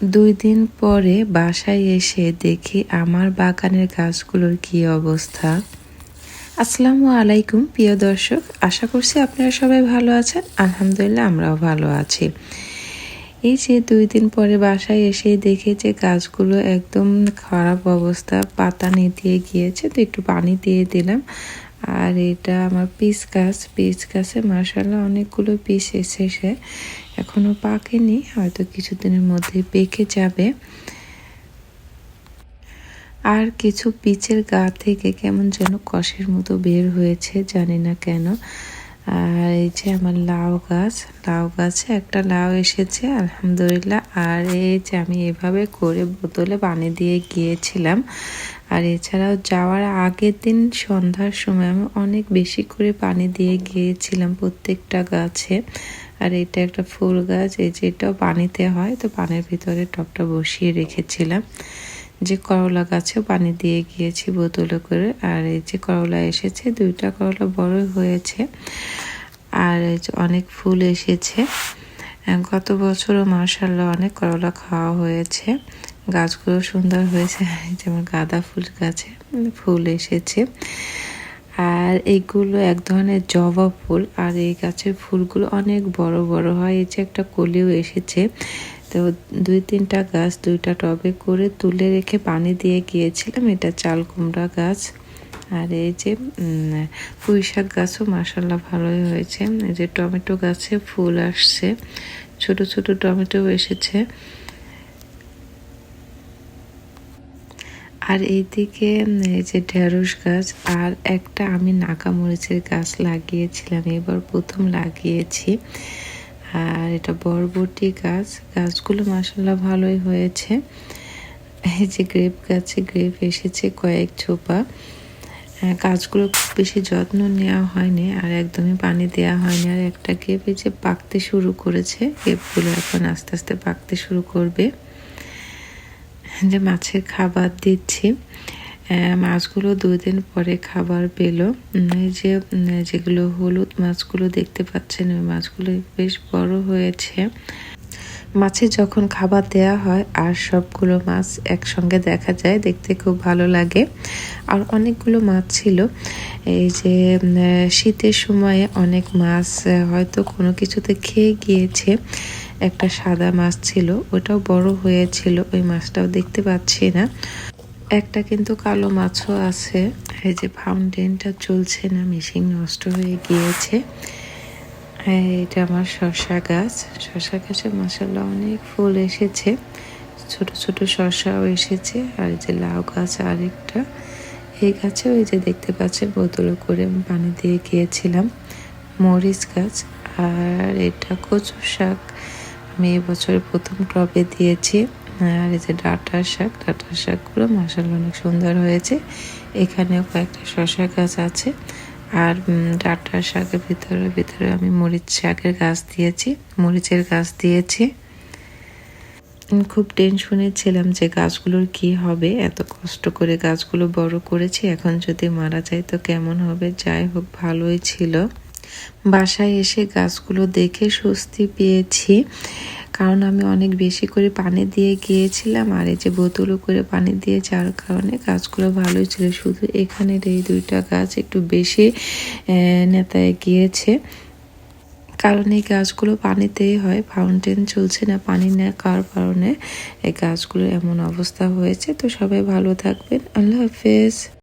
দুই দিন পরে বাসায় এসে দেখি আমার বাগানের গাছগুলোর কি অবস্থা। আসসালামু আলাইকুম, প্রিয় দর্শক। আশা করছি আপনারা সবাই ভালো আছেন। আলহামদুলিল্লাহ, আমরাও ভালো আছি। এই যে দুই দিন পরে বাসায় এসে দেখে যে গাছগুলো একদম খারাপ অবস্থা, পাতা নিয়ে গিয়েছে। তো একটু পানি দিয়ে দিলাম। আর এটা আমার পিস গাছ, পিস গাছে মার্শাল্লাহ অনেকগুলো পিস এসেছে। এখনও পাকেনি, হয়তো কিছুদিনের মধ্যে পেকে যাবে। আর কিছু পিচের গা থেকে কেমন যেন কষের মতো বের হয়েছে, জানি না কেন। আর এই যে আমার লাউ গাছ, লাউ গাছে একটা লাউ এসেছে, আলহামদুলিল্লাহ। আর এই যে আমি এভাবে করে বোতলে পানি দিয়ে গিয়েছিলাম। আর এছাড়াও যাওয়ার আগের দিন সন্ধ্যার সময় আমি অনেক বেশি করে পানি দিয়ে গিয়েছিলাম প্রত্যেকটা গাছে। আর এটা একটা ফুল গাছ, এই যে এটাও পানিতে হয়, তো পানির ভিতরে টপটা বসিয়ে রেখেছিলাম। যে করলা গাছে পানি দিয়ে গিয়েছি বোতলে করে, আর এই যে করলা এসেছে, দুইটা করলা বড় হয়েছে, আর অনেক ফুল এসেছে। গত বছরও মার্শাল্লাহ অনেক করলা খাওয়া হয়েছে। গাছগুলো সুন্দর হয়েছে যেমন গাঁদা ফুল গাছে ফুল এসেছে। আর এইগুলো এক ধরনের জবা ফুল, আর এই গাছের ফুলগুলো অনেক বড় বড় হয়। এই যে একটা কলিও এসেছে তো দুই তিনটা গাছ, দুইটা টবে করে তুলে রেখে পানি দিয়ে গিয়েছিলাম। এটা চাল কুমড়া গাছ। আর এই যে পুঁই শাক গাছও মাসাল্লাহ ভালোই হয়েছে। এই যে টমেটো গাছে ফুল আসছে। ছোট ছোট টমেটো এসেছে। আর এইদিকে এই যে ঢেঁড়স গাছ আর একটা আমি নাকা মরিচের গাছ লাগিয়েছিলাম। এবার প্রথম লাগিয়েছি। আর এটা বরবটি গাছ। গাছগুলো মাসাল্লাহ ভালোই হয়েছে। এই যে গ্রেপ গাছে গ্রেপ এসেছে কয়েক ছোপা। গাছগুলো খুব বেশি যত্ন নেওয়া হয়নি আর একদমই পানি দেওয়া হয়নি। আর একটা গ্রেপ এই যে পাকতে শুরু করেছে। গ্রেপগুলো এখন আস্তে আস্তে পাকতে শুরু করবে। যে মাছের খাবার দিচ্ছি। মাছগুলো দুই দিন পরে খাবার পেল। যে যেগুলো হলুদ মাছগুলো দেখতে পাচ্ছেন, ওই মাছগুলো বেশ বড় হয়েছে। মাছে যখন খাবার দেয়া হয়, আর সবগুলো মাছ একসঙ্গে দেখা যায়, দেখতে খুব ভালো লাগে। আর অনেকগুলো মাছ ছিল। এই যে শীতের সময়ে অনেক মাছ হয়তো কোনো কিছুতে খেয়ে গিয়েছে। একটা সাদা মাছ ছিল, ওটাও বড় হয়েছিল, ওই মাছটাও দেখতে পাচ্ছি না। একটা কিন্তু কালো মাছও আছে। এই যে ফাউন্টেনটা চলছে না মেশিন নষ্ট হয়ে গিয়েছে। এটা আমার শশা গাছ। শশা গাছে মশাল্লা অনেক ফুল এসেছে। ছোট ছোট শশাও এসেছে। আর যে লাউ গাছ আরেকটা। এই গাছে ওই যে দেখতে পাচ্ছে বোতলে করে আমি পানি দিয়ে গিয়েছিলাম। মরিচ গাছ। আর এটা কচু শাক। আমি এবছর প্রথম টবে দিয়েছি। আর এই যে ডাটার শাক ডাটার শাকগুলো মশালা অনেক সুন্দর হয়েছে। এখানেও কয়েকটা শশা গাছ আছে। আর ডাটার শাকের ভিতরে ভিতরে আমি মরিচ শাকের গাছ দিয়েছি। মরিচের গাছ দিয়েছি। খুব টেনশনে ছিলাম যে গাছগুলোর কি হবে, এত কষ্ট করে গাছগুলো বড় করেছি। এখন যদি মারা যায় তো কেমন হবে? যাই হোক, ভালোই ছিল। বাসায় এসে গাছগুলো দেখে স্বস্তি পেয়েছি। কারণ আমি অনেক বেশি করে পানি দিয়ে গিয়েছিলাম আর এই যে বোতলও করে পানি দিয়ে যার কারণে গাছগুলো ভালোই ছিল। শুধু এখানের এই দুইটা গাছ একটু বেশি নেতায় গিয়েছে। কারণ এই গাছগুলো পানিতেই হয় ফাউন্টেন চলছে না পানি না কার কারণে এই গাছগুলো এমন অবস্থা হয়েছে। তো সবাই ভালো থাকবেন। আল্লাহ হাফেজ।